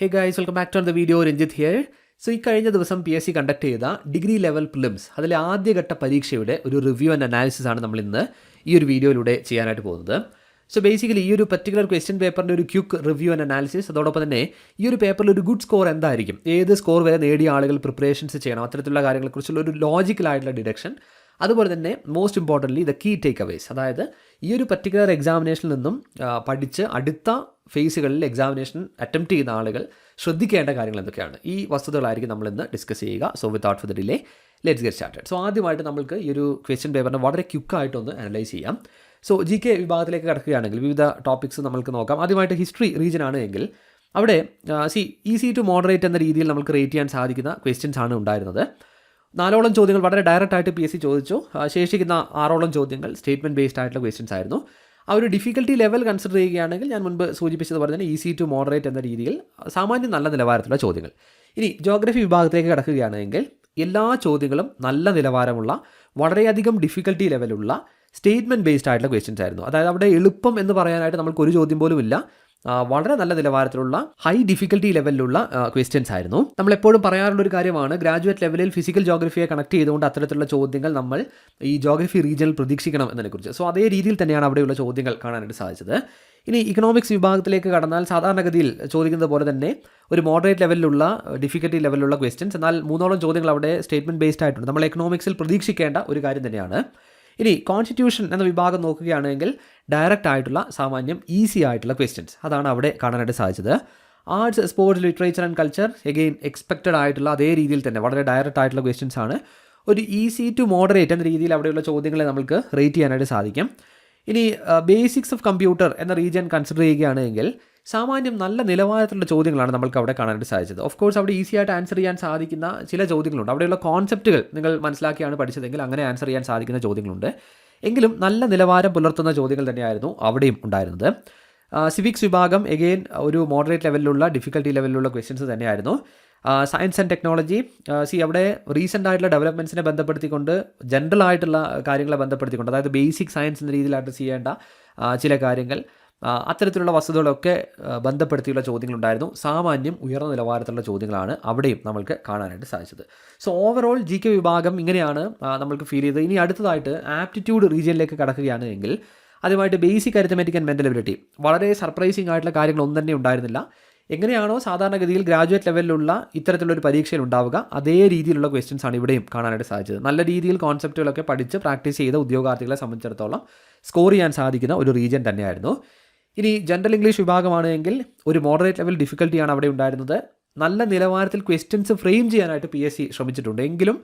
Hey guys welcome back to the video Ranjith here so ഈ കഴിഞ്ഞ ദിവസം P S C conduct ചെയ്ത degree level prelims അതിലെ ആദ്യഘട്ട പരീക്ഷയുടെ ഒരു റിവ്യൂ ആൻഡ് അനാലിസിസ് ആണ് നമ്മൾ ഇന്ന് ഈ ഒരു വീഡിയോയിലൂടെ ചെയ്യാനായിട്ട് പോകുന്നത്. സോ ബേസിക്കലി ഈ ഒരു പർട്ടിക്കുലർ ക്വസ്റ്റ്യൻ പേപ്പറിന്റെ ഒരു ക്യുക്ക് റിവ്യൂ ആൻഡ് അനാലിസിസ് അതോടൊപ്പം തന്നെ ഈ ഒരു പേപ്പറിൽ ഒരു ഗുഡ് സ്കോർ എന്തായിരിക്കും? ഏത് സ്കോർ വരെ നേടിയ ആളുകൾ പ്രിപ്പറേഷൻസ് ചെയ്യണം? അത്തരത്തിലുള്ള കാര്യങ്ങളെക്കുറിച്ചുള്ള ഒരു ലോജിക്കലായിട്ടുള്ള ഡിഡക്ഷൻ അതുപോലെ തന്നെ most importantly the key takeaways അതായത് ഈ ഒരു പർട്ടിക്കുലർ എക്സാമിനേഷനിൽ നിന്നും പഠിച്ച് അടുത്ത ഫേസുകളിൽ എക്സാമിനേഷൻ അറ്റംപ്റ്റ് ചെയ്യുന്ന ആളുകൾ ശ്രദ്ധിക്കേണ്ട കാര്യങ്ങൾ എന്തൊക്കെയാണ്? ഈ വസ്തുതകളായിരിക്കും നമ്മൾ ഇന്ന് ഡിസ്കസ് ചെയ്യുക. So without for the delay let's get started so ആദ്യമായിട്ട് നമുക്ക് ഈ ഒരു ക്വസ്റ്റ്യൻ പേപ്പറിനെ വളരെ ക്യുക്കായിട്ടൊന്ന് അനലൈസ് ചെയ്യാം. സോ ജി കെ വിഭാഗത്തിലേക്ക് കിടക്കുകയാണെങ്കിൽ വിവിധ ടോപ്പിക്സ് നമുക്ക് നോക്കാം. ആദ്യമായിട്ട് ഹിസ്റ്ററി റീജിയൻ ആണ് എങ്കിൽ അവിടെ സി ഈസി ടു മോഡറേറ്റ് എന്ന രീതിയിൽ നമുക്ക് റേറ്റ് ചെയ്യാൻ സാധിക്കുന്ന ക്വസ്റ്റ്യൻസ് ആണ് ഉണ്ടായിരുന്നത്. നാലോളം ചോദ്യങ്ങൾ വളരെ ഡയറക്റ്റ് ആയിട്ട് പി എസ് സി ചോദിച്ചു. ശേഷിക്കുന്ന ആറോളം ചോദ്യങ്ങൾ സ്റ്റേറ്റ്മെന്റ് ബേസ്ഡ് ആയിട്ടുള്ള ക്വസ്റ്റ്യൻസ് ആയിരുന്നു. ആ ഒരു ഡിഫിക്കൽട്ടി ലെവൽ കൺസിഡർ ചെയ്യുകയാണെങ്കിൽ ഞാൻ മുൻപ് സൂചിപ്പിച്ചതുപോലെ തന്നെ ഈസി ടു മോഡറേറ്റ് എന്ന രീതിയിൽ സാമാന്യം നല്ല നിലവാരത്തിലുള്ള ചോദ്യങ്ങൾ. ഇനി ജോഗ്രഫി വിഭാഗത്തിലേക്ക് കിടക്കുകയാണെങ്കിൽ എല്ലാ ചോദ്യങ്ങളും നല്ല നിലവാരമുള്ള വളരെയധികം ഡിഫിക്കൽട്ടി ലെവലുള്ള സ്റ്റേറ്റ്മെന്റ് ബേസ്ഡ് ആയിട്ടുള്ള ക്വസ്റ്റ്യൻസ് ആയിരുന്നു. അതായത് അവിടെ എളുപ്പം എന്ന് പറയാനായിട്ട് നമുക്ക് ഒരു ചോദ്യം പോലും ഇല്ല. വളരെ നല്ല നിലവാരത്തിലുള്ള ഹൈ ഡിഫിക്കൽട്ടി ലെവലിലുള്ള ക്വസ്റ്റ്യൻസ് ആയിരുന്നു. നമ്മൾ എപ്പോഴും പറയാറുള്ള ഒരു കാര്യമാണ് ഗ്രാജുവേറ്റ് ലെവലിൽ ഫിസിക്കൽ ജോഗ്രഫിയെ കണക്ട് ചെയ്തുകൊണ്ട് അത്തരത്തിലുള്ള ചോദ്യങ്ങൾ നമ്മൾ ഈ ജോഗ്രഫി റീജിയനിൽ പ്രതീക്ഷിക്കണം എന്നതിനെക്കുറിച്ച്. സോ അതേ രീതിയിൽ തന്നെയാണ് അവിടെയുള്ള ചോദ്യങ്ങൾ കാണാനായിട്ട് സാധിച്ചത്. ഇനി ഇക്കണോമിക്സ് വിഭാഗത്തിലേക്ക് കടന്നാൽ സാധാരണഗതിയിൽ ചോദിക്കുന്നത് പോലെ തന്നെ ഒരു മോഡറേറ്റ് ലെവലിലുള്ള ഡിഫിക്കൽട്ടി ലെവലിലുള്ള ക്വസ്റ്റ്യൻസ് എന്നാൽ മൂന്നോളം ചോദ്യങ്ങൾ അവിടെ സ്റ്റേറ്റ്മെന്റ് ബേസ്ഡ് ആയിട്ടുണ്ട്. നമ്മൾ എക്കണോമിക്സിൽ പ്രതീക്ഷിക്കേണ്ട ഒരു കാര്യം തന്നെയാണ്. ഇനി കോൺസ്റ്റിറ്റ്യൂഷൻ എന്ന വിഭാഗം നോക്കുകയാണെങ്കിൽ ഡയറക്റ്റ് ആയിട്ടുള്ള സാമാന്യം ഈസി ആയിട്ടുള്ള ക്വസ്റ്റ്യൻസ് അതാണ് അവിടെ കാണാനായിട്ട് സാധിച്ചത്. Arts sports literature and culture again expected ആയിട്ടുള്ള അതേ രീതിയിൽ തന്നെ വളരെ ഡയറക്റ്റ് ആയിട്ടുള്ള ക്വസ്റ്റ്യൻസ് ആണ്. ഒരു ഈസി ടു മോഡറേറ്റ് എന്ന രീതിയിൽ അവിടെയുള്ള ചോദ്യങ്ങളെ നമുക്ക് റേറ്റ് ചെയ്യാനായിട്ട് സാധിക്കും. ഇനി ബേസിക്സ് ഓഫ് കമ്പ്യൂട്ടർ എന്ന റീജിയൻ കൺസിഡർ ചെയ്യുകയാണെങ്കിൽ സാമാന്യം നല്ല നിലവാരത്തിലുള്ള ചോദ്യങ്ങളാണ് നമ്മൾക്ക് അവിടെ കാണാനായിട്ട് സാധിച്ചത്. ഓഫ് കോഴ്സ് അവിടെ ഈസി ആയിട്ട് ആൻസർ ചെയ്യാൻ സാധിക്കുന്ന ചില ചോദ്യങ്ങളുണ്ട്. അവിടെയുള്ള കോൺസെപ്റ്റുകൾ നിങ്ങൾ മനസ്സിലാക്കിയാണ് പഠിച്ചതെങ്കിൽ അങ്ങനെ ആൻസർ ചെയ്യാൻ സാധിക്കുന്ന ചോദ്യങ്ങളുണ്ട്. എങ്കിലും നല്ല നിലവാരം പുലർത്തുന്ന ചോദ്യങ്ങൾ തന്നെയായിരുന്നു അവിടെയും ഉണ്ടായിരുന്നത്. സിവിക്സ് വിഭാഗം എഗെയിൻ ഒരു മോഡറേറ്റ് ലെവലിലുള്ള ഡിഫിക്കൽട്ടി ലെവലിലുള്ള ക്വസ്റ്റ്യൻസ് തന്നെയായിരുന്നു. സയൻസ് ആൻഡ് ടെക്നോളജി സി അവിടെ റീസെന്റ് ആയിട്ടുള്ള ഡെവലപ്മെന്റ്സിനെ ബന്ധപ്പെടുത്തിക്കൊണ്ട് ജനറൽ ആയിട്ടുള്ള കാര്യങ്ങളെ ബന്ധപ്പെടുത്തിക്കൊണ്ട് അതായത് ബേസിക് സയൻസ് എന്ന അഡ്രസ് ചെയ്യേണ്ട ചില കാര്യങ്ങൾ. അത്തരത്തിലുള്ള വസ്തുതകളൊക്കെ ബന്ധപ്പെടുത്തിയുള്ള ചോദ്യങ്ങളുണ്ടായിരുന്നു. സാമാന്യം ഉയർന്ന നിലവാരത്തിലുള്ള ചോദ്യങ്ങളാണ് അവിടെയും നമ്മൾക്ക് കാണാനായിട്ട് സാധിച്ചത്. സോ ഓവറോൾ ജി കെ വിഭാഗം ഇങ്ങനെയാണ് നമ്മൾക്ക് ഫീൽ ചെയ്തത്. ഇനി അടുത്തതായിട്ട് ആപ്റ്റിറ്റ്യൂഡ് റീജിയനിലേക്ക് കടക്കുകയാണ് എങ്കിൽ അതുമായിട്ട് basic arithmetic and mental ability വളരെ സർപ്രൈസിംഗ് ആയിട്ടുള്ള കാര്യങ്ങളൊന്നും തന്നെ ഉണ്ടായിരുന്നില്ല. എങ്ങനെയാണോ സാധാരണഗതിയിൽ ഗ്രാജുവേറ്റ് ലെവലിലുള്ള ഇത്തരത്തിലുള്ള ഒരു പരീക്ഷയിൽ ഉണ്ടാവുക അതേ രീതിയിലുള്ള ക്വസ്റ്റ്യൻസ് ആണ് ഇവിടെയും കാണാനായിട്ട് സാധിച്ചത്. നല്ല രീതിയിൽ കോൺസെപ്റ്റുകളൊക്കെ പഠിച്ച് പ്രാക്ടീസ് ചെയ്ത ഉദ്യോഗാർത്ഥികളെ സംബന്ധിച്ചിടത്തോളം സ്കോർ ചെയ്യാൻ സാധിക്കുന്ന ഒരു റീജിയൻ തന്നെയായിരുന്നു. ഇനി ജനറൽ ഇംഗ്ലീഷ് വിഭാഗമാണ് എങ്കിൽ ഒരു മോഡറേറ്റ് ലെവൽ ഡിഫിക്കൽട്ടിയാണ് അവിടെ ഉണ്ടായിരുന്നത്. നല്ല നിലവാരത്തിൽ ക്വസ്റ്റ്യൻസ് ഫ്രെയിം ചെയ്യാനായിട്ട് പി എസ് സി ശ്രമിച്ചിട്ടുണ്ട്. എങ്കിലും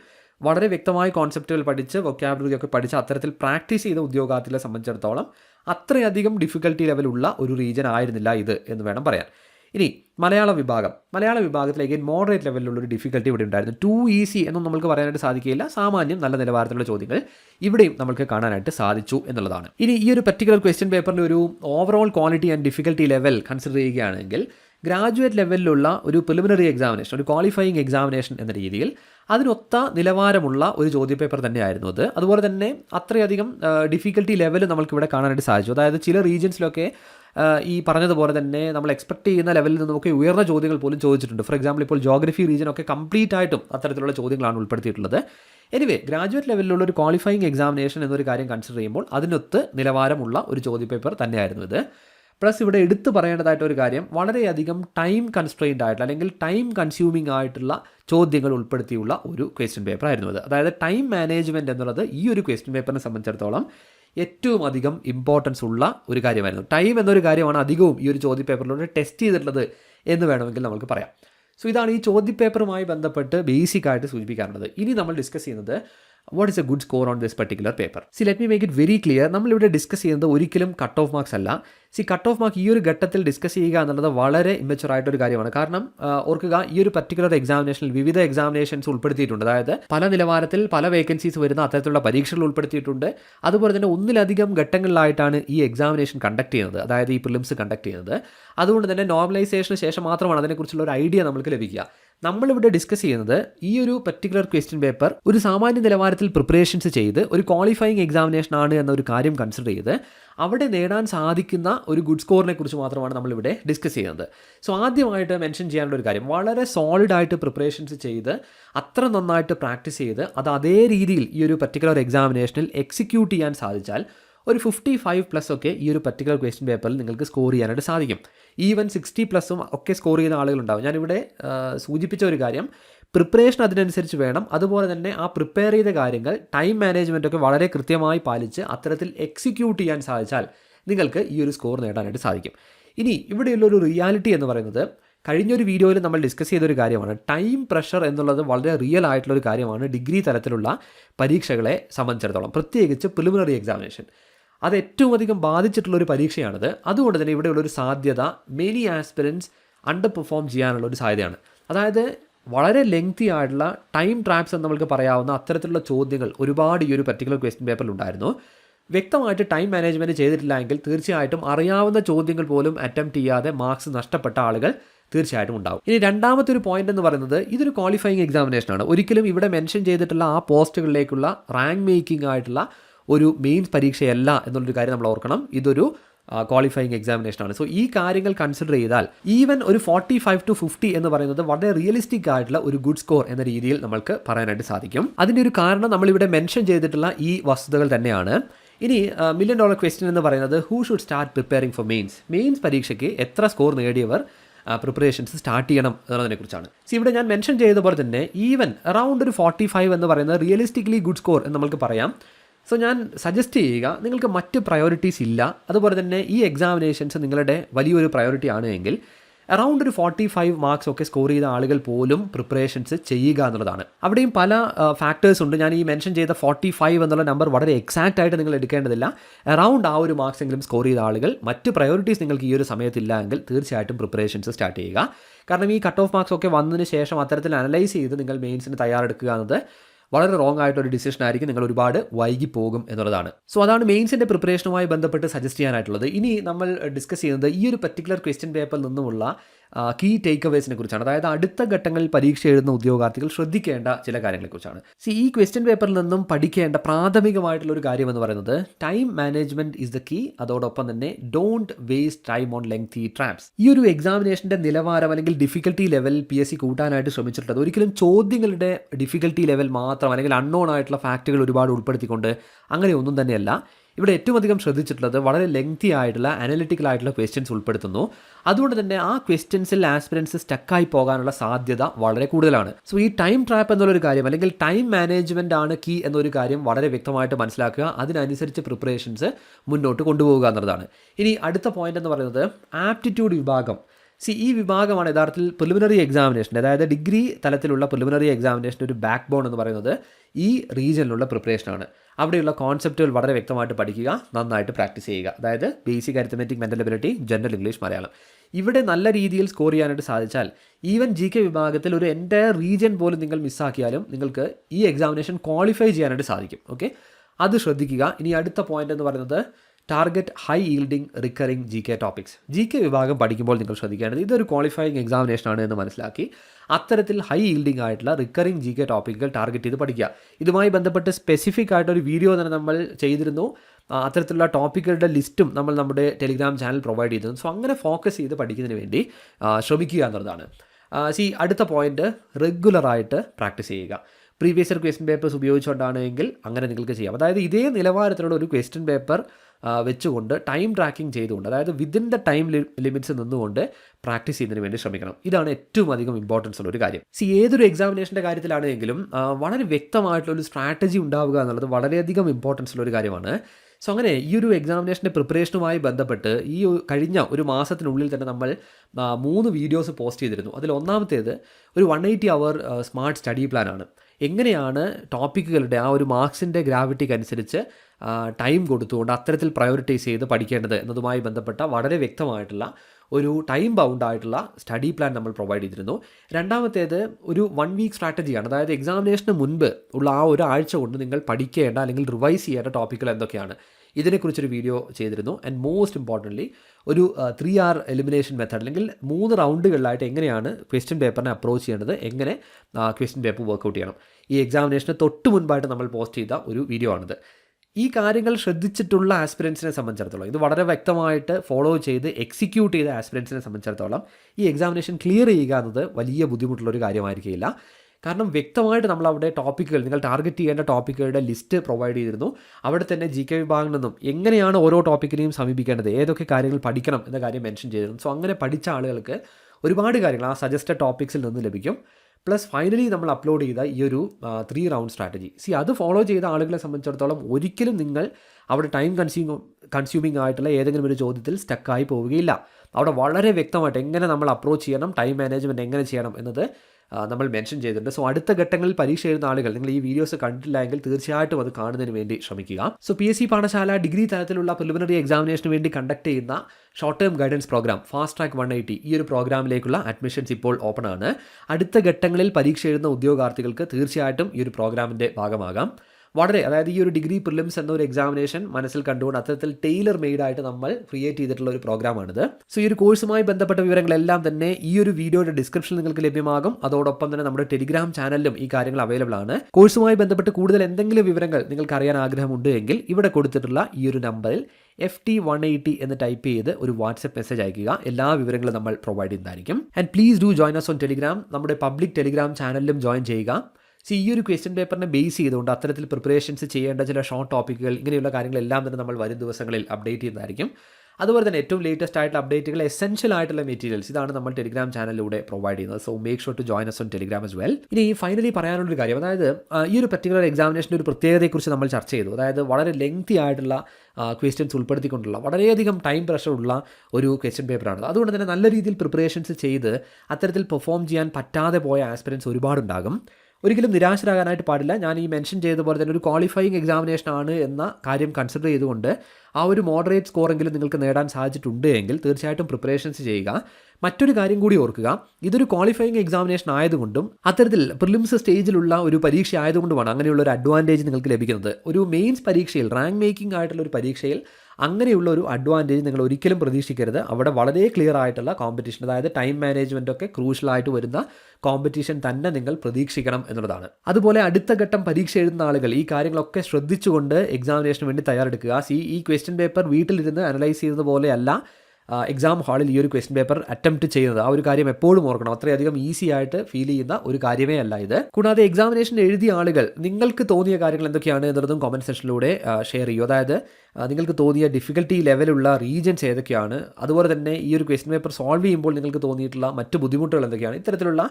വളരെ വ്യക്തമായ കോൺസെപ്റ്റുകൾ പഠിച്ച് വൊക്കാബുലറി ഒക്കെ പഠിച്ച് അത്തരത്തിൽ പ്രാക്ടീസ് ചെയ്ത ഉദ്യോഗാർത്ഥികളെ സംബന്ധിച്ചിടത്തോളം അത്രയധികം ഡിഫിക്കൽട്ടി ലെവലുള്ള ഒരു റീജൻ ആയിരുന്നില്ല ഇത് എന്ന് വേണം പറയാൻ. ഇനി മലയാള വിഭാഗം. മലയാള വിഭാഗത്തിലേക്ക് മോഡറേറ്റ് ലെവലിലുള്ള ഒരു ഡിഫിക്കൽട്ടി ഇവിടെ ഉണ്ടായിരുന്നു. ടു ഈസി എന്നും നമുക്ക് പറയാനായിട്ട് സാധിക്കില്ല സാമാന്യം നല്ല നിലവാരത്തിലുള്ള ചോദ്യങ്ങൾ ഇവിടെയും നമുക്ക് കാണാനായിട്ട് സാധിച്ചു എന്നുള്ളതാണ്. ഇനി ഈ ഒരു പർട്ടിക്കുലർ ക്വസ്റ്റ്യൻ പേപ്പറിന്റെ ഒരു overall quality and difficulty level consider ചെയ്യുകയാണെങ്കിൽ ഗ്രാജുവേറ്റ് ലെവലിലുള്ള ഒരു പ്രിലിമിനറി എക്സാമിനേഷൻ ഒരു ക്വാളിഫയിങ് എക്സാമിനേഷൻ എന്ന രീതിയിൽ അതിനൊത്ത നിലവാരമുള്ള ഒരു ചോദ്യപേപ്പർ തന്നെയായിരുന്നു അത്. അതുപോലെ തന്നെ അത്രയധികം ഡിഫിക്കൽട്ടി ലെവൽ നമുക്കിവിടെ കാണാനായിട്ട് സാധിച്ചു. അതായത് ചില റീജിയൻസിലൊക്കെ ഈ പറഞ്ഞതുപോലെ തന്നെ നമ്മൾ എക്സ്പെക്ട് ചെയ്യുന്ന ലെവലിൽ നിന്നൊക്കെ ഉയർന്ന ചോദ്യങ്ങൾ പോലും ചോദിച്ചിട്ടുണ്ട്. ഫോർ എക്സാമ്പിൾ ഇപ്പോൾ ജോഗ്രഫി റീജിയനൊക്കെ കംപ്ലീറ്റ് ആയിട്ടും അത്തരത്തിലുള്ള ചോദ്യങ്ങളാണ് ഉൾപ്പെടുത്തിയിട്ടുള്ളത്. എനിവേ ഗ്രാജുവേറ്റ് ലെവലിലുള്ള ഒരു ക്വാളിഫയിങ് എക്സാമിനേഷൻ എന്നൊരു കാര്യം കൺസിഡർ ചെയ്യുമ്പോൾ അതിനൊത്ത് നിലവാരമുള്ള ഒരു ചോദ്യപേപ്പർ തന്നെയായിരുന്നു ഇത്. പ്ലസ് ഇവിടെ എടുത്തു പറയേണ്ടതായിട്ട് ഒരു കാര്യം വളരെയധികം ടൈം കൺസ്ട്രെയിൻഡ് ആയിട്ടുള്ള അല്ലെങ്കിൽ ടൈം കൺസ്യൂമിംഗ് ആയിട്ടുള്ള ചോദ്യങ്ങൾ ഉൾപ്പെടുത്തിയുള്ള ഒരു ക്വസ്റ്റ്യൻ പേപ്പർ ആയിരുന്നു അത് അതായത് ടൈം മാനേജ്മെന്റ് എന്നുള്ളത് ഈ ഒരു ക്വസ്റ്റ്യൻ പേപ്പറിനെ സംബന്ധിച്ചിടത്തോളം ഏറ്റവും അധികം ഇമ്പോർട്ടൻസ് ഉള്ള ഒരു കാര്യമായിരുന്നു. ടൈം എന്നൊരു കാര്യമാണ് അധികവും ഈ ഒരു ചോദ്യ പേപ്പറിലൂടെ ടെസ്റ്റ് ചെയ്തിട്ടുള്ളത് എന്ന് വേണമെങ്കിൽ നമുക്ക് പറയാം. സോ ഇതാണ് ഈ ചോദ്യപേപ്പറുമായി ബന്ധപ്പെട്ട് ബേസിക് ആയിട്ട് സൂചിപ്പിക്കാറുള്ളത്. ഇനി നമ്മൾ ഡിസ്കസ് ചെയ്യുന്നത് what is a good score on this particular paper see let me make it very clear നമ്മളിവിടെ ഡിസ്കസ് ചെയ്യുന്നത് ഒരിക്കലും കട്ട് ഓഫ് മാർക്സ് അല്ല. സി കട്ട് ഓഫ് മാർക്ക് ഈ ഒരു ഘട്ടത്തിൽ ഡിസ്കസ് ചെയ്യുക എന്നുള്ളത് വളരെ ഇമ്മച്ചുവർ ആയിട്ടൊരു കാര്യമാണ്. കാരണം ഓർക്കുക ഈ ഒരു പർട്ടിക്കുലർ എക്സാമിനേഷനിൽ വിവിധ എക്സാമിനേഷൻസ് ഉൾപ്പെടുത്തിയിട്ടുണ്ട്. അതായത് പല നിലവാരത്തിൽ പല വേക്കൻസീസ് വരുന്ന അത്തരത്തിലുള്ള പരീക്ഷകൾ ഉൾപ്പെടുത്തിയിട്ടുണ്ട്. അതുപോലെ തന്നെ ഒന്നിലധികം ഘട്ടങ്ങളിലായിട്ടാണ് ഈ എക്സാമിനേഷൻ കണ്ടക്ട് ചെയ്യുന്നത്. അതായത് ഈ പ്രിലിംസ് കണ്ടക്ട് ചെയ്യുന്നത്. അതുകൊണ്ട് തന്നെ നോർമലൈസേഷന് ശേഷം മാത്രമാണ് അതിനെക്കുറിച്ചുള്ള ഒരു ഐഡിയ നമുക്ക് ലഭിക്കുക. നമ്മളിവിടെ ഡിസ്കസ് ചെയ്യുന്നത് ഈ ഒരു പർട്ടിക്കുലർ ക്വസ്റ്റ്യൻ പേപ്പർ ഒരു സാമാന്യ നിലവാരത്തിൽ പ്രിപ്പറേഷൻസ് ചെയ്ത് ഒരു ക്വാളിഫയിങ് എക്സാമിനേഷൻ ആണ് എന്നൊരു കാര്യം കൺസിഡർ ചെയ്ത് അവിടെ നേടാൻ സാധിക്കുന്ന ഒരു ഗുഡ് സ്കോറിനെ കുറിച്ച് മാത്രമാണ് നമ്മളിവിടെ ഡിസ്കസ് ചെയ്യുന്നത്. സോ ആദ്യമായിട്ട് മെൻഷൻ ചെയ്യാനുള്ള ഒരു കാര്യം വളരെ സോളിഡ് ആയിട്ട് പ്രിപ്പറേഷൻസ് ചെയ്ത് അത്ര നന്നായിട്ട് പ്രാക്ടീസ് ചെയ്ത് അത് അതേ രീതിയിൽ ഈ ഒരു പർട്ടിക്കുലർ എക്സാമിനേഷനിൽ എക്സിക്യൂട്ട് ചെയ്യാൻ സാധിച്ചാൽ ഒരു ഫിഫ്റ്റി ഫൈവ് പ്ലസ് ഒക്കെ ഈ ഒരു പർട്ടിക്കുലർ ക്വസ്റ്റ്യൻ പേപ്പറിൽ നിങ്ങൾക്ക് സ്കോർ ചെയ്യാനായിട്ട് സാധിക്കും. ഈവൻ സിക്സ്റ്റി പ്ലസ്സും ഒക്കെ സ്കോർ ചെയ്യുന്ന ആളുകളുണ്ടാവും. ഞാനിവിടെ സൂചിപ്പിച്ച ഒരു കാര്യം പ്രിപ്പറേഷൻ അതിനനുസരിച്ച് വേണം. അതുപോലെ തന്നെ ആ പ്രിപ്പയർ ചെയ്ത കാര്യങ്ങൾ ടൈം മാനേജ്മെന്റ് ഒക്കെ വളരെ കൃത്യമായി പാലിച്ച് അത്തരത്തിൽ എക്സിക്യൂട്ട് ചെയ്യാൻ സാധിച്ചാൽ നിങ്ങൾക്ക് ഈ ഒരു സ്കോർ നേടാനായിട്ട് സാധിക്കും. ഇനി ഇവിടെയുള്ള ഒരു റിയാലിറ്റി എന്ന് പറയുന്നത് കഴിഞ്ഞൊരു വീഡിയോയിൽ നമ്മൾ ഡിസ്കസ് ചെയ്തൊരു കാര്യമാണ്. ടൈം പ്രഷർ എന്നുള്ളത് വളരെ റിയൽ ആയിട്ടുള്ള ഒരു കാര്യമാണ്. ഡിഗ്രി തലത്തിലുള്ള പരീക്ഷകളെ സംബന്ധിച്ചിടത്തോളം. പ്രത്യേകിച്ച് പ്രിലിമിനറി എക്സാമിനേഷൻ അത് ഏറ്റവും അധികം ബാധിച്ചിട്ടുള്ള ഒരു പരീക്ഷയാണത്. അതുകൊണ്ട് തന്നെ ഇവിടെയുള്ള ഒരു സാധ്യത മെനി ആസ്പിരൻസ് അണ്ടർ പെർഫോം ചെയ്യാനുള്ള ഒരു സാധ്യതയാണ്. അതായത് വളരെ ലെങ്തി ആയിട്ടുള്ള ടൈം ട്രാപ്സ് എന്ന് നമുക്ക് പറയാവുന്ന അത്തരത്തിലുള്ള ചോദ്യങ്ങൾ ഒരുപാട് ഈ ഒരു പർട്ടിക്കുലർ ക്വസ്റ്റ്യൻ പേപ്പറിൽ ഉണ്ടായിരുന്നു. വ്യക്തമായിട്ട് ടൈം മാനേജ്മെന്റ് ചെയ്തിട്ടില്ല എങ്കിൽ തീർച്ചയായിട്ടും അറിയാവുന്ന ചോദ്യങ്ങൾ പോലും അറ്റംപ്റ്റ് ചെയ്യാതെ മാർക്സ് നഷ്ടപ്പെട്ട ആളുകൾ തീർച്ചയായിട്ടും ഉണ്ടാവും. ഇനി രണ്ടാമത്തെ ഒരു പോയിന്റ് എന്ന് പറയുന്നത് ഇതൊരു ക്വാളിഫയിങ് എക്സാമിനേഷൻ ആണ്. ഒരിക്കലും ഇവിടെ മെൻഷൻ ചെയ്തിട്ടുള്ള ആ പോസ്റ്റുകളിലേക്കുള്ള റാങ്ക് മേക്കിംഗ് ആയിട്ടുള്ള ഒരു മെയിൻസ് പരീക്ഷയല്ല എന്നുള്ളൊരു കാര്യം നമ്മൾ ഓർക്കണം. ഇതൊരു ക്വാളിഫയിങ് എക്സാമിനേഷൻ ആണ്. സോ ഈ കാര്യങ്ങൾ കൺസിഡർ ചെയ്താൽ ഈവൻ ഒരു ഫോർട്ടി ഫൈവ് ടു ഫിഫ്റ്റി എന്ന് പറയുന്നത് വളരെ റിയലിസ്റ്റിക് ആയിട്ടുള്ള ഒരു ഗുഡ് സ്കോർ എന്ന രീതിയിൽ നമുക്ക് പറയാനായിട്ട് സാധിക്കും. അതിന്റെ ഒരു കാരണം നമ്മളിവിടെ മെൻഷൻ ചെയ്തിട്ടുള്ള ഈ വസ്തുതകൾ തന്നെയാണ്. ഇനി മില്യൺ ഡോളർ ക്വസ്റ്റ്യൻ എന്ന് പറയുന്നത് who should start preparing for mains mains പരീക്ഷയ്ക്ക് എത്ര സ്കോർ നേടിയവർ പ്രിപ്പറേഷൻസ് സ്റ്റാർട്ട് ചെയ്യണം എന്നുള്ളതിനെ കുറിച്ചാണ്. സോ ഇവിടെ ഞാൻ മെൻഷൻ ചെയ്ത പോലെ തന്നെ ഈവൻ അറൗണ്ട് ഒരു ഫോർട്ടി ഫൈവ് എന്ന് പറയുന്നത് റിയലിസ്റ്റിക്കലി ഗുഡ് സ്കോർ എന്ന് നമുക്ക് പറയാം. സോ ഞാൻ സജസ്റ്റ് ചെയ്യുക നിങ്ങൾക്ക് മറ്റ് പ്രയോറിറ്റീസ് ഇല്ല. അതുപോലെ തന്നെ ഈ എക്സാമിനേഷൻസ് നിങ്ങളുടെ വലിയൊരു പ്രയോറിറ്റി ആണ് എങ്കിൽ അറൗണ്ട് ഒരു ഫോർട്ടി ഫൈവ് മാർക്സ് ഒക്കെ സ്കോർ ചെയ്ത ആളുകൾ പോലും പ്രിപ്പറേഷൻസ് ചെയ്യുക എന്നുള്ളതാണ്. അവിടെയും പല ഫാക്ടേഴ്സ് ഉണ്ട്. ഞാൻ ഈ മെൻഷൻ ചെയ്ത ഫോർട്ടി ഫൈവ് എന്നുള്ള നമ്പർ വളരെ എക്സാക്റ്റ് ആയിട്ട് നിങ്ങൾ എടുക്കേണ്ടതില്ല. അറൗണ്ട് ആ ഒരു മാർക്സ് എങ്കിലും സ്കോർ ചെയ്ത ആളുകൾ മറ്റ് പ്രയോറിറ്റീസ് നിങ്ങൾക്ക് ഈ ഒരു സമയത്തില്ല എങ്കിൽ തീർച്ചയായിട്ടും പ്രിപ്പറേഷൻസ് സ്റ്റാർട്ട് ചെയ്യുക. കാരണം ഈ കട്ട് ഓഫ് മാർക്സ് ഒക്കെ വന്നതിന് ശേഷം അത്തരത്തിൽ അനലൈസ് ചെയ്ത് നിങ്ങൾ മെയിൻസിന് തയ്യാറെടുക്കുക എന്നത് വളരെ റോങ് ആയിട്ടൊരു ഡിസിഷൻ ആയിരിക്കും നിങ്ങൾ ഒരുപാട് വൈകി പോകും എന്നുള്ളതാണ്. സോ അതാണ് മെയിൻസിന്റെ പ്രിപ്പറേഷനുമായി ബന്ധപ്പെട്ട് സജസ്റ്റ് ചെയ്യാനായിട്ടുള്ളത്. ഇനി നമ്മൾ ഡിസ്കസ് ചെയ്യുന്നത് ഈ ഒരു പർട്ടിക്കുലർ ക്വസ്റ്റ്യൻ പേപ്പറിൽ നിന്നുമുള്ള കീ ടേക്ക് അവേസിനെ കുറിച്ചാണ്. അതായത് അടുത്ത ഘട്ടങ്ങളിൽ പരീക്ഷ എഴുതുന്ന ഉദ്യോഗാർത്ഥികൾ ശ്രദ്ധിക്കേണ്ട ചില കാര്യങ്ങളെക്കുറിച്ചാണ്. സി ഈ ക്വസ്റ്റ്യൻ പേപ്പറിൽ നിന്നും പഠിക്കേണ്ട പ്രാഥമികമായിട്ടുള്ള ഒരു കാര്യം എന്ന് പറയുന്നത് time management is the key അതോടൊപ്പം തന്നെ don't waste time on lengthy traps ഈ ഒരു എക്സാമിനേഷന്റെ നിലവാരം അല്ലെങ്കിൽ difficulty level P S C കൂട്ടാനായിട്ട് ശ്രമിച്ചിട്ടുള്ളത് ഒരിക്കലും ചോദ്യങ്ങളുടെ ഡിഫിക്കൽട്ടി ലെവൽ മാത്രം അല്ലെങ്കിൽ അൺനോൺ ആയിട്ടുള്ള ഫാക്റ്റുകൾ ഒരുപാട് ഉൾപ്പെടുത്തിക്കൊണ്ട് അങ്ങനെ ഒന്നും തന്നെയല്ല. ഇവിടെ ഏറ്റവും അധികം ശ്രദ്ധിച്ചിട്ടുള്ളത് വളരെ ലെങ്തി ആയിട്ടുള്ള അനലിറ്റിക്കൽ ആയിട്ടുള്ള ക്വസ്റ്റ്യൻസ് ഉൾപ്പെടുത്തുന്നു. അതുകൊണ്ട് തന്നെ ആ ക്വസ്റ്റ്യൻസിൽ ആസ്പിറൻസ് സ്റ്റക്കായി പോകാനുള്ള സാധ്യത വളരെ കൂടുതലാണ്. സോ ഈ ടൈം ട്രാപ്പ് എന്നുള്ളൊരു കാര്യം അല്ലെങ്കിൽ ടൈം മാനേജ്മെന്റ് ആണ് കീ എന്നൊരു കാര്യം വളരെ വ്യക്തമായിട്ട് മനസ്സിലാക്കുക. അതിനനുസരിച്ച് പ്രിപ്പറേഷൻസ് മുന്നോട്ട് കൊണ്ടുപോകുക എന്നുള്ളതാണ്. ഇനി അടുത്ത പോയിന്റ് എന്ന് പറയുന്നത് ആപ്റ്റിറ്റ്യൂഡ് വിഭാഗം. സി ഈ വിഭാഗമാണ് യഥാർത്ഥത്തിൽ പ്രിലിമിനറി എക്സാമിനേഷൻ അതായത് ഡിഗ്രി തലത്തിലുള്ള പ്രിലിമിനറി എക്സാമിനേഷന്റെ ഒരു ബാക്ക് ബോൺ എന്ന് പറയുന്നത് ഈ റീജിയനിലുള്ള പ്രിപ്പറേഷനാണ് അവിടെയുള്ള കോൺസെപ്റ്റുകൾ വളരെ വ്യക്തമായിട്ട് പഠിക്കുക നന്നായിട്ട് പ്രാക്ടീസ് ചെയ്യുക. അതായത് basic arithmetic mental ability general English Malayalam ഇവിടെ നല്ല രീതിയിൽ സ്കോർ ചെയ്യാനായിട്ട് സാധിച്ചാൽ ഈവൻ ജി കെ വിഭാഗത്തിൽ ഒരു എന്റയർ റീജിയൻ പോലും നിങ്ങൾ മിസ്സാക്കിയാലും നിങ്ങൾക്ക് ഈ എക്സാമിനേഷൻ ക്വാളിഫൈ ചെയ്യാനായിട്ട് സാധിക്കും. ഓക്കെ അത് ശ്രദ്ധിക്കുക. ഇനി അടുത്ത പോയിന്റ് എന്ന് പറയുന്നത് target high yielding recurring G K topics G K വിഭാഗം പഠിക്കുമ്പോൾ നിങ്ങൾ ശ്രദ്ധിക്കേണ്ടത് ഇതൊരു ക്വാളിഫയിങ് എക്സാമിനേഷൻ ആണ് എന്ന് മനസ്സിലാക്കി അത്തരത്തിൽ ഹൈ ഈൽഡിംഗ് ആയിട്ടുള്ള റിക്കറിംഗ് ജി കെ ടോപ്പിക്കുകൾ ടാർഗറ്റ് ചെയ്ത് പഠിക്കുക. ഇതുമായി ബന്ധപ്പെട്ട് സ്പെസിഫിക് ആയിട്ടൊരു വീഡിയോ തന്നെ നമ്മൾ ചെയ്തിരുന്നു. അത്തരത്തിലുള്ള ടോപ്പിക്കുകളുടെ ലിസ്റ്റും നമ്മൾ നമ്മുടെ ടെലിഗ്രാം ചാനൽ പ്രൊവൈഡ് ചെയ്തിരുന്നു. സോ അങ്ങനെ ഫോക്കസ് ചെയ്ത് പഠിക്കുന്നതിന് വേണ്ടി ശ്രമിക്കുക എന്നുള്ളതാണ്. സി അടുത്ത പോയിന്റ് റെഗുലറായിട്ട് പ്രാക്ടീസ് ചെയ്യുക. പ്രീവിയസ് ഇയർ ക്വസ്റ്റ്യൻ പേപ്പേഴ്സ് ഉപയോഗിച്ചുകൊണ്ടാണെങ്കിൽ അങ്ങനെ നിങ്ങൾക്ക് ചെയ്യാം. അതായത് ഇതേ നിലവാരത്തിലുള്ള ഒരു ക്വസ്റ്റ്യൻ പേപ്പർ വെച്ചുകൊണ്ട് ടൈം ട്രാക്കിംഗ് ചെയ്തുകൊണ്ട് അതായത് വിതിൻ ദ ടൈം ലിമിറ്റ്സ് നിന്നുകൊണ്ട് പ്രാക്ടീസ് ചെയ്യുന്നതിന് വേണ്ടി ശ്രമിക്കണം. ഇതാണ് ഏറ്റവും അധികം ഇമ്പോർട്ടൻസ് ഉള്ള ഒരു കാര്യം. സി ഏതൊരു എക്സാമിനേഷന്റെ കാര്യത്തിലാണെങ്കിലും വളരെ വ്യക്തമായിട്ടുള്ള ഒരു സ്ട്രാറ്റജി ഉണ്ടാവുക എന്നുള്ളത് വളരെയധികം ഇമ്പോർട്ടൻസ് ഉള്ള ഒരു കാര്യമാണ്. സോ അങ്ങനെ ഈ ഒരു എക്സാമിനേഷന്റെ പ്രിപ്പറേഷനുമായി ബന്ധപ്പെട്ട് ഈ കഴിഞ്ഞ ഒരു മാസത്തിനുള്ളിൽ തന്നെ നമ്മൾ മൂന്ന് വീഡിയോസ് പോസ്റ്റ് ചെയ്തിരുന്നു. അതിൽ ഒന്നാമത്തേത് ഒരു one eighty hour smart study പ്ലാനാണ് എങ്ങനെയാണ് ടോപ്പിക്കുകളുടെ ആ ഒരു മാർക്സിന്റെ ഗ്രാവിറ്റിക്ക് അനുസരിച്ച് ടൈം കൊടുത്തുകൊണ്ട് അത്തരത്തിൽ പ്രയോറിറ്റൈസ് ചെയ്ത് പഠിക്കേണ്ടത് എന്നതുമായി ബന്ധപ്പെട്ട വളരെ വ്യക്തമായിട്ടുള്ള ഒരു ടൈം ബൗണ്ട് ആയിട്ടുള്ള സ്റ്റഡി പ്ലാൻ നമ്മൾ പ്രൊവൈഡ് ചെയ്തിരുന്നു. രണ്ടാമത്തേത് ഒരു വൺ വീക്ക് സ്ട്രാറ്റജിയാണ് അതായത് എക്സാമിനേഷന് മുൻപ് ഉള്ള ആ ഒരു ആഴ്ച കൊണ്ട് നിങ്ങൾ പഠിക്കേണ്ട അല്ലെങ്കിൽ റിവൈസ് ചെയ്യേണ്ട ടോപ്പിക്കുകൾ എന്തൊക്കെയാണ്? ഇതിനെക്കുറിച്ചൊരു വീഡിയോ ചെയ്തിരുന്നു. ആൻഡ് മോസ്റ്റ് ഇമ്പോർട്ടന്റ്ലി ഒരു ത്രീ ആർ എലിമിനേഷൻ മെത്തേഡ് അല്ലെങ്കിൽ മൂന്ന് റൗണ്ടുകളിലായിട്ട് എങ്ങനെയാണ് ക്വസ്റ്റ്യൻ പേപ്പറിനെ അപ്രോച്ച് ചെയ്യേണ്ടത് എങ്ങനെ ക്വസ്റ്റ്യൻ പേപ്പർ വർക്കൗട്ട് ചെയ്യണം. ഈ എക്സാമിനേഷന് തൊട്ട് മുൻപായിട്ട് നമ്മൾ പോസ്റ്റ് ചെയ്ത ഒരു വീഡിയോ ആണിത്. ഈ കാര്യങ്ങൾ ശ്രദ്ധിച്ചിട്ടുള്ള ആസ്പിരൻസിനെ സംബന്ധിച്ചിടത്തോളം ഇത് വളരെ വ്യക്തമായിട്ട് ഫോളോ ചെയ്ത് എക്സിക്യൂട്ട് ചെയ്ത ആസ്പിരൻസിനെ സംബന്ധിച്ചിടത്തോളം ഈ എക്സാമിനേഷൻ ക്ലിയർ ചെയ്യുക എന്നത് വലിയ ബുദ്ധിമുട്ടുള്ള ഒരു കാര്യമായിരിക്കില്ല കാരണം വ്യക്തമായിട്ട് നമ്മൾ അവിടെ ടോപ്പിക്കുകൾ നിങ്ങൾ ടാർഗറ്റ് ചെയ്യേണ്ട ടോപ്പിക്കുകളുടെ ലിസ്റ്റ് പ്രൊവൈഡ് ചെയ്തിരുന്നു. അവിടെ തന്നെ ജി കെ വിഭാഗങ്ങളിൽ നിന്നും എങ്ങനെയാണ് ഓരോ ടോപ്പിക്കിനെയും സമീപിക്കേണ്ടത് ഏതൊക്കെ കാര്യങ്ങൾ പഠിക്കണം എന്ന കാര്യം മെൻഷൻ ചെയ്തിരുന്നു. സോ അങ്ങനെ പഠിച്ച ആളുകൾക്ക് ഒരുപാട് കാര്യങ്ങൾ ആ സജസ്റ്റഡ് ടോപ്പിക്സിൽ നിന്ന് ലഭിക്കും. പ്ലസ് ഫൈനലി നമ്മൾ അപ്ലോഡ് ചെയ്ത ഈ ഒരു ത്രീ റൗണ്ട് സ്ട്രാറ്റജി സി അത് ഫോളോ ചെയ്ത ആളുകളെ സംബന്ധിച്ചിടത്തോളം ഒരിക്കലും നിങ്ങൾ അവിടെ ടൈം കൺസ്യൂം കൺസ്യൂമിംഗ് ആയിട്ടുള്ള ഏതെങ്കിലും ഒരു ചോദ്യത്തിൽ സ്റ്റക്കായി പോവുകയില്ല. അവിടെ വളരെ വ്യക്തമായിട്ട് എങ്ങനെ നമ്മൾ അപ്രോച്ച് ചെയ്യണം ടൈം മാനേജ്മെന്റ് എങ്ങനെ ചെയ്യണം എന്നത് നമ്മൾ മെൻഷൻ ചെയ്തിട്ടുണ്ട്. സോ അടുത്ത ഘട്ടങ്ങളിൽ പരീക്ഷ എഴുതുന്ന ആളുകൾ നിങ്ങൾ ഈ വീഡിയോസ് കണ്ടിട്ടില്ല എങ്കിൽ തീർച്ചയായിട്ടും അത് കാണുന്നതിന് വേണ്ടി ശ്രമിക്കുക. So P S C Pathashala degree തലത്തിലുള്ള പ്രിലിമിനറി എക്സാമിനേഷന് വേണ്ടി കണ്ടക്ട് ചെയ്യുന്ന short term guidance programme fast track one eighty ഈ ഒരു പ്രോഗ്രാമിലേക്കുള്ള അഡ്മിഷൻസ് ഇപ്പോൾ ഓപ്പൺ ആണ്. അടുത്ത ഘട്ടങ്ങളിൽ പരീക്ഷ എഴുതുന്ന ഉദ്യോഗാർത്ഥികൾക്ക് തീർച്ചയായിട്ടും ഈ ഒരു പ്രോഗ്രാമിന്റെ ഭാഗമാകാം. വളരെ അതായത് ഈ ഒരു ഡിഗ്രി പ്രിലിംസ് എന്ന ഒരു എക്സാമിനേഷൻ മനസ്സിൽ കണ്ടുകൊണ്ട് അത്തരത്തിൽ ടൈലർ മെയ്ഡ് ആയിട്ട് നമ്മൾ ക്രിയേറ്റ് ചെയ്തിട്ടുള്ള ഒരു പ്രോഗ്രാമാണിത് സോ ഈ ഒരു കോഴ്സുമായി ബന്ധപ്പെട്ട വിവരങ്ങളെല്ലാം തന്നെ ഈ ഒരു വീഡിയോയുടെ ഡിസ്ക്രിപ്ഷനിൽ നിങ്ങൾക്ക് ലഭ്യമാകും. അതോടൊപ്പം തന്നെ നമ്മുടെ ടെലിഗ്രാം ചാനലിലും ഈ കാര്യങ്ങൾ അവൈലബിൾ ആണ്. കോഴ്സുമായി ബന്ധപ്പെട്ട് കൂടുതൽ എന്തെങ്കിലും വിവരങ്ങൾ നിങ്ങൾക്ക് അറിയാൻ ആഗ്രഹമുണ്ട് എങ്കിൽ ഇവിടെ കൊടുത്തിട്ടുള്ള ഈ ഒരു നമ്പറിൽ എഫ് ടി വൺ എയ്റ്റി എന്ന് ടൈപ്പ് ചെയ്ത് ഒരു വാട്സപ്പ് മെസ്സേജ് അയക്കുക എല്ലാ വിവരങ്ങളും നമ്മൾ പ്രൊവൈഡ് ചെയ്യുന്നതായിരിക്കും. And please do join us on Telegram നമ്മുടെ പബ്ലിക് ടെലിഗ്രാം ചാനലിലും ജോയിൻ ചെയ്യുക. സി ഈ ഒരു ക്വസ്റ്റ്യൻ പേപ്പറിനെ ബേസ് ചെയ്തുകൊണ്ട് അത്തരത്തിൽ പ്രിപ്പറേഷൻസ് ചെയ്യേണ്ട ചില ഷോർട്ട് ടോപ്പിക്കുകൾ ഇങ്ങനെയുള്ള കാര്യങ്ങളെല്ലാം തന്നെ നമ്മൾ വരും ദിവസങ്ങളിൽ അപ്ഡേറ്റ് ചെയ്യുന്നതായിരിക്കും. അതുപോലെ തന്നെ ഏറ്റവും ലേറ്റസ്റ്റ് ആയിട്ടുള്ള അപ്ഡേറ്റുകൾ എസെൻഷ്യൽ ആയിട്ടുള്ള മെറ്റീരിയൽസ് ഇതാണ് നമ്മൾ ടെലിഗ്രാം ചാനലിലൂടെ പ്രൊവൈഡ് ചെയ്യുന്നത്. So make sure to join us on Telegram as well ഇനി ഫൈനലി പറയാനുള്ളൊരു കാര്യം അതായത് ഈ ഒരു പർട്ടിക്കുലർ എക്സാമിനേഷന്റെ ഒരു പ്രത്യേകതയെക്കുറിച്ച് നമ്മൾ ചർച്ച ചെയ്തു. അതായത് വളരെ ലെങ്തി ആയിട്ടുള്ള ക്വസ്റ്റ്യൻസ് ഉൾപ്പെടുത്തിക്കൊണ്ടുള്ള വളരെയധികം ടൈം പ്രഷർ ഉള്ള ഒരു ക്വസ്റ്റ്യൻ പേപ്പറാണ് അതുകൊണ്ട് തന്നെ നല്ല രീതിയിൽ പ്രിപ്പറേഷൻസ് ചെയ്ത് അത്തരത്തിൽ പെർഫോം ചെയ്യാൻ പറ്റാതെ പോയ ആസ്പിരൻസ് ഒരുപാടുണ്ടാകും. ഒരിക്കലും നിരാശരാകാനായിട്ട് പാടില്ല. ഞാൻ ഈ മെൻഷൻ ചെയ്ത പോലെ തന്നെ ഒരു ക്വാളിഫയിങ് എക്സാമിനേഷൻ ആണ് എന്ന കാര്യം കൺസിഡർ ചെയ്തുകൊണ്ട് ആ ഒരു മോഡറേറ്റ് സ്കോറെങ്കിലും നിങ്ങൾക്ക് നേടാൻ സാധിച്ചിട്ടുണ്ട് എങ്കിൽ തീർച്ചയായിട്ടും പ്രിപ്പറേഷൻസ് ചെയ്യുക. മറ്റൊരു കാര്യം കൂടി ഓർക്കുക. ഇതൊരു ക്വാളിഫയിങ് എക്സാമിനേഷൻ ആയതുകൊണ്ടും അത്തരത്തിൽ പ്രിലിംസ് സ്റ്റേജിലുള്ള ഒരു പരീക്ഷ ആയതുകൊണ്ടുമാണ് അങ്ങനെയുള്ള ഒരു അഡ്വാന്റേജ് നിങ്ങൾക്ക് ലഭിക്കുന്നത്. ഒരു മെയിൻസ് പരീക്ഷയിൽ റാങ്ക് മേക്കിംഗ് ആയിട്ടുള്ള ഒരു പരീക്ഷയിൽ അങ്ങനെയുള്ള ഒരു അഡ്വാന്റേജ് നിങ്ങൾ ഒരിക്കലും പ്രതീക്ഷിക്കരുത്. അവിടെ വളരെ ക്ലിയർ ആയിട്ടുള്ള കോമ്പറ്റീഷൻ അതായത് ടൈം മാനേജ്മെന്റ് ഒക്കെ ക്രൂഷ്യലായിട്ട് വരുന്ന കോമ്പറ്റീഷൻ തന്നെ നിങ്ങൾ പ്രതീക്ഷിക്കണം എന്നുള്ളതാണ്. അതുപോലെ അടുത്ത ഘട്ടം പരീക്ഷ എഴുതുന്ന ആളുകൾ ഈ കാര്യങ്ങളൊക്കെ ശ്രദ്ധിച്ചുകൊണ്ട് എക്സാമിനേഷന് വേണ്ടി തയ്യാറെടുക്കുക. സി ഈ ക്വസ്റ്റ്യൻ പേപ്പർ വീട്ടിലിരുന്ന് അനലൈസ് ചെയ്യുന്നത് പോലെയല്ല എക്സാം ഹാളിൽ ഈ ഒരു ക്വസ്റ്റ്യൻ പേപ്പർ അറ്റംപ്റ്റ് ചെയ്യുന്നത്. ആ ഒരു കാര്യം എപ്പോഴും ഓർക്കണം. അത്രയധികം ഈസി ആയിട്ട് ഫീൽ ചെയ്യുന്ന ഒരു കാര്യമേ അല്ല ഇത്. കൂടാതെ എക്സാമിനേഷൻ എഴുതിയ ആളുകൾ നിങ്ങൾക്ക് തോന്നിയ കാര്യങ്ങൾ എന്തൊക്കെയാണ് എന്നുള്ളതും കോമന്റ് സെക്ഷനിലൂടെ ഷെയർ ചെയ്യൂ. അതായത് നിങ്ങൾക്ക് തോന്നിയ ഡിഫിക്കൽട്ടി ലെവലുള്ള റീജൻസ് ഏതൊക്കെയാണ്? അതുപോലെ തന്നെ ഈ ഒരു ക്വസ്റ്റ്യൻ പേപ്പർ സോൾവ് ചെയ്യുമ്പോൾ നിങ്ങൾക്ക് തോന്നിയിട്ടുള്ള മറ്റ് ബുദ്ധിമുട്ടുകൾ എന്തൊക്കെയാണ്? ഇത്തരത്തിലുള്ള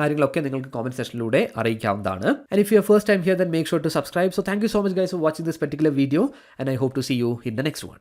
കാര്യങ്ങളൊക്കെ നിങ്ങൾക്ക് കോമന്റ് സെക്ഷനിലൂടെ അറിയിക്കാവുന്നതാണ്. And if you first time here then make sure to subscribe so thank you so much guys for watching this particular video and I hope to see you in the next one